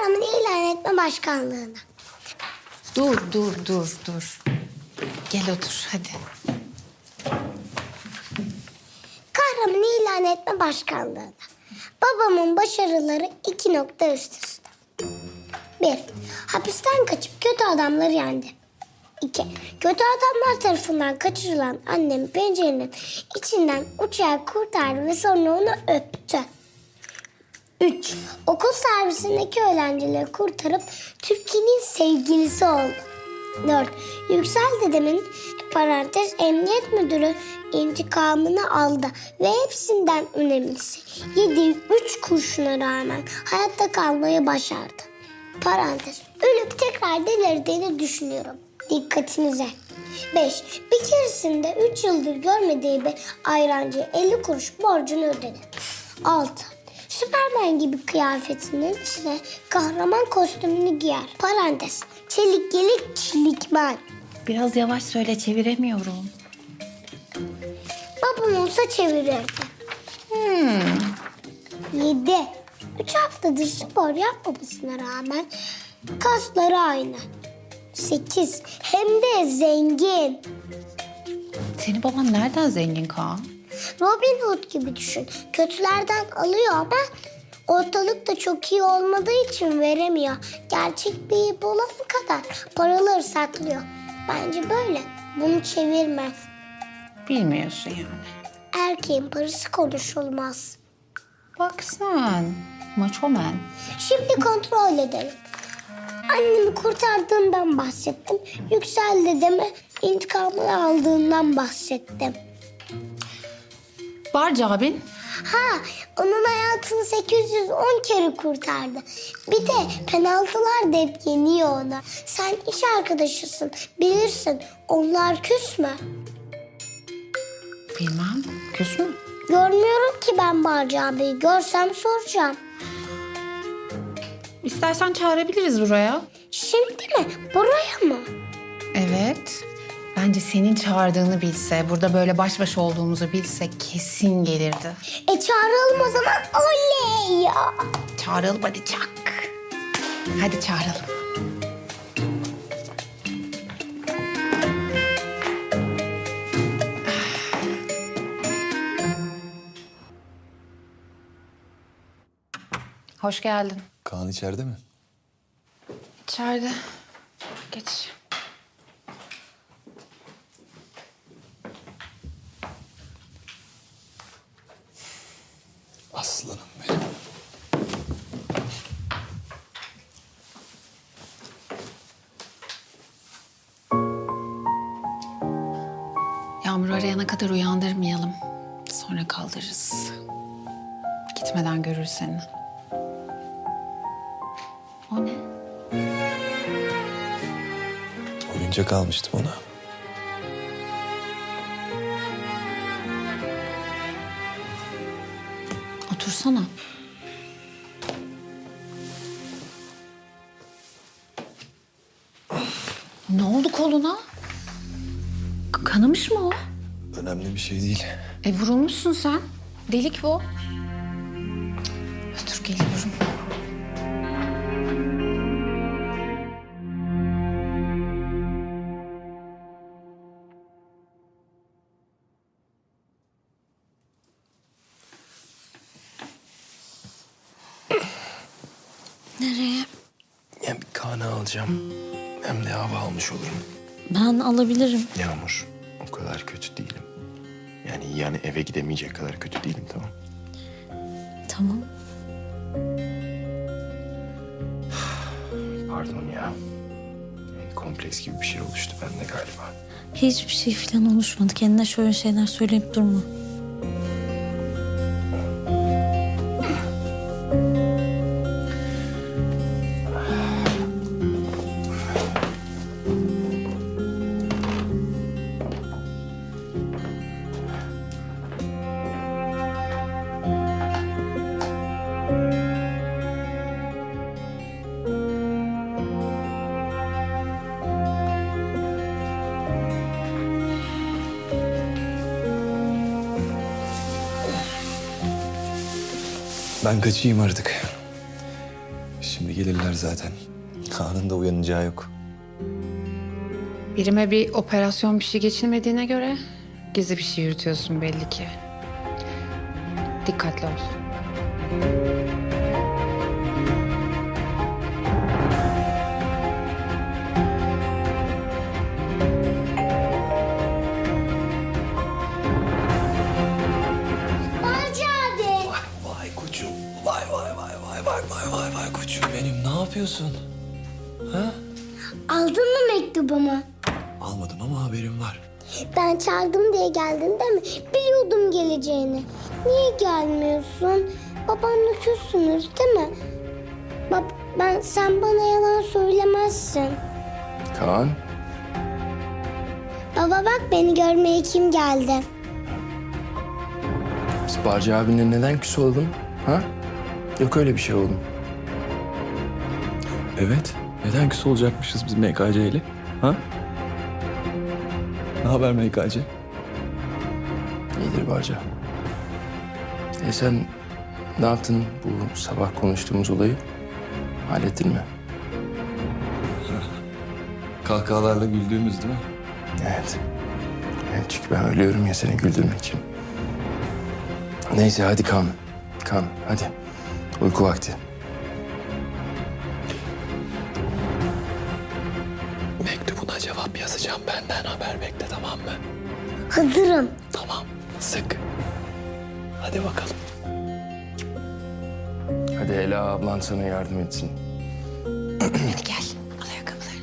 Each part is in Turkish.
Kahraman ilan etme başkanlığına. Dur, dur, dur, dur. Gel otur, hadi. Kahraman ilan etme başkanlığına. Babamın başarıları iki nokta üst üste. Bir, hapisten kaçıp kötü adamları yendi. İki, kötü adamlar tarafından kaçırılan annem pencerenin içinden uçarak kurtardı ve sonra onu öptü. Üç, okul servisindeki öğrencileri kurtarıp Türkiye'nin sevgilisi oldu. Dört, Yüksel dedemin parantez emniyet müdürü intikamını aldı ve hepsinden önemlisi yediği üç kurşuna rağmen hayatta kalmayı başardı. Parantez, ölüp tekrar delirdiğini düşünüyorum. Dikkatinize. 5. Bir keresinde 3 yıldır görmediği bir ayrancıya 50 kuruş borcunu ödedi. 6. Süpermen gibi kıyafetinin içine kahraman kostümünü giyer. Parantez. Çelik gelik çelikmen. Biraz yavaş söyle, çeviremiyorum. Babam olsa çevirirdi. Hmm. 7. 3 haftadır spor yapmamasına rağmen kasları aynı. 8. Hem de zengin. Seni baban nereden zengin Kaan? Robin Hood gibi düşün. Kötülerden alıyor ama ortalıkta çok iyi olmadığı için veremiyor. Gerçek bir bulana kadar paraları saklıyor. Bence böyle. Bunu çevirmez. Bilmiyorsun yani. Erkeğin parası konuşulmaz. Bak sen, maço man. Şimdi kontrol edelim. Annemi kurtardığından bahsettim. Yüksel dedemi intikamını aldığından bahsettim. Barca abin? Ha, onun hayatını 810 kere kurtardı. Bir de penaltılar da hep yeniyor ona. Sen iş arkadaşısın, bilirsin. Onlar küs mü? Bilmem, küs mü? Görmüyorum ki ben Barca abiyi. Görsem soracağım. İstersen çağırabiliriz buraya. Şimdi mi? Buraya mı? Evet. Bence senin çağırdığını bilse, burada böyle baş başa olduğumuzu bilse kesin gelirdi. E çağıralım o zaman. Oley ya. Çağıralım hadi çak. Hadi çağıralım. Hoş geldin. Kaan içeride mi? İçeride. Geç. Aslanım benim. Yağmur arayana kadar uyandırmayalım. Sonra kaldırırız. Gitmeden görür seni. O ne? Oyuncak almıştım ona. Otursana. Ne oldu koluna? K- Kanamış mı o? Önemli bir şey değil. E vurulmuşsun sen. Delik bu. Dur geliyorum. Nereye? Ya bir Kaan'ı alacağım. Hem de hava almış olurum. Ben alabilirim. Yağmur, o kadar kötü değilim. Yani yani eve gidemeyecek kadar kötü değilim tamam. Tamam. Pardon ya. Kompleks gibi bir şey oluştu bende galiba. Hiçbir şey falan oluşmadı. Kendine şöyle şeyler söyleyip durma. Ben kaçayım artık. Şimdi gelirler zaten. Kaan'ın da uyanacağı yok. Birime bir operasyon bir şey geçilmediğine göre gizli bir şey yürütüyorsun belli ki. Dikkatli ol. Yapıyorsun? Ha? Aldın mı mektubumu? Almadım ama haberim var. Ben çağırdım diye geldin değil mi? Biliyordum geleceğini. Niye gelmiyorsun? Babamla küssünüz değil mi? Bab ben sen bana yalan söylemezsin. Kaan. Baba bak beni görmeye kim geldi? Biz Barcı abinle neden küs oldun? Ha? Yok öyle bir şey oğlum. Evet. Neden küs olacakmışız biz MKC ile? Ha? Ne haber MKC? İyidir Barca. E sen ne yaptın bu sabah konuştuğumuz olayı? Hallettin mi? Kahkahalarla güldüğümüz değil mi? Evet. Evet çünkü ben ölüyorum ya seni güldürmek için. Neyse hadi kan. Kan hadi. Uyku vakti. Cevap yazacağım benden haber bekle tamam mı? Hazırım. Tamam. Sık. Hadi bakalım. Hadi Ela ablan sana yardım etsin. Hadi gel. Al ayakkabıları.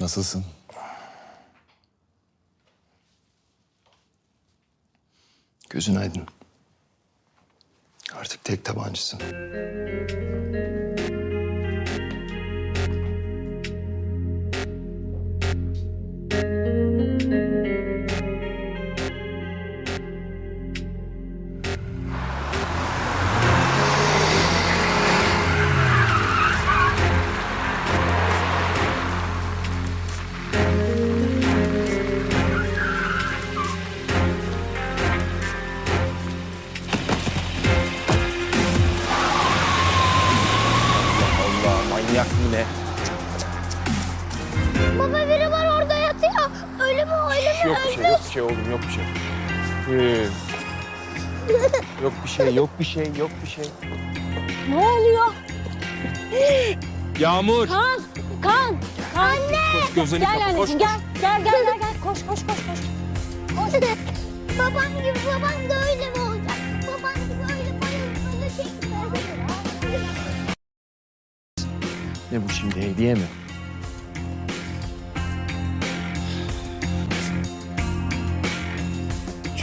Nasılsın? Gözün aydın. Artık tek tabancısın. Yok bir şey, yok bir şey oğlum, yok bir şey. Ee, yok bir şey, yok bir şey, yok bir şey. Ne oluyor? Yağmur! Kan, kan. Anne. Koş, gözünü Gel koş, anneciğim gel. Gel gel gel gel. Koş koş koş koş. babam gibi babam da öyle mi olacak? Babam gibi öyle bayılıp öyle şey Ne bu şimdi, hediye mi?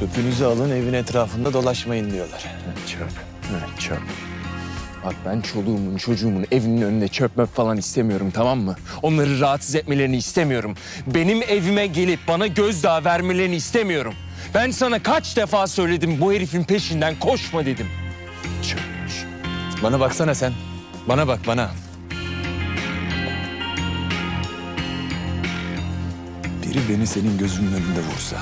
Çöpünüzü alın evin etrafında dolaşmayın diyorlar. Çöp, evet, çöp. Bak ben çoluğumun, çocuğumun evinin önünde çöp möp falan istemiyorum tamam mı? Onları rahatsız etmelerini istemiyorum. Benim evime gelip bana gözdağı vermelerini istemiyorum. Ben sana kaç defa söyledim bu herifin peşinden koşma dedim. Çöpmüş. Bana baksana sen. Bana bak bana. Biri beni senin gözünün önünde vursa.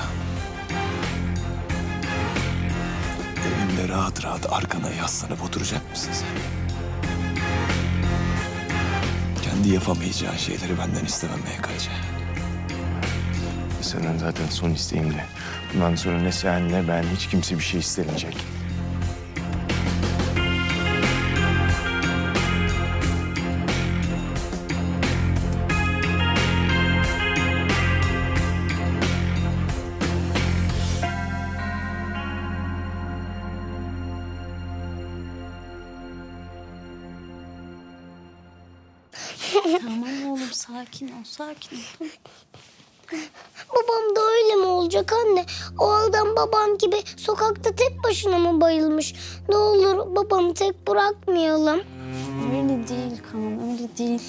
Rahat rahat arkana yaslanıp oturacak mısın sen? Kendi yapamayacağın şeyleri benden istemem MKC. Senin zaten son isteğim de. Bundan sonra ne sen ne ben hiç kimse bir şey istemeyecek. Tamam oğlum sakin ol sakin ol. Babam da öyle mi olacak anne? O adam babam gibi sokakta tek başına mı bayılmış? Ne olur babamı tek bırakmayalım. Öyle değil Kaan öyle değil.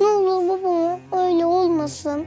Ne olur babam öyle olmasın.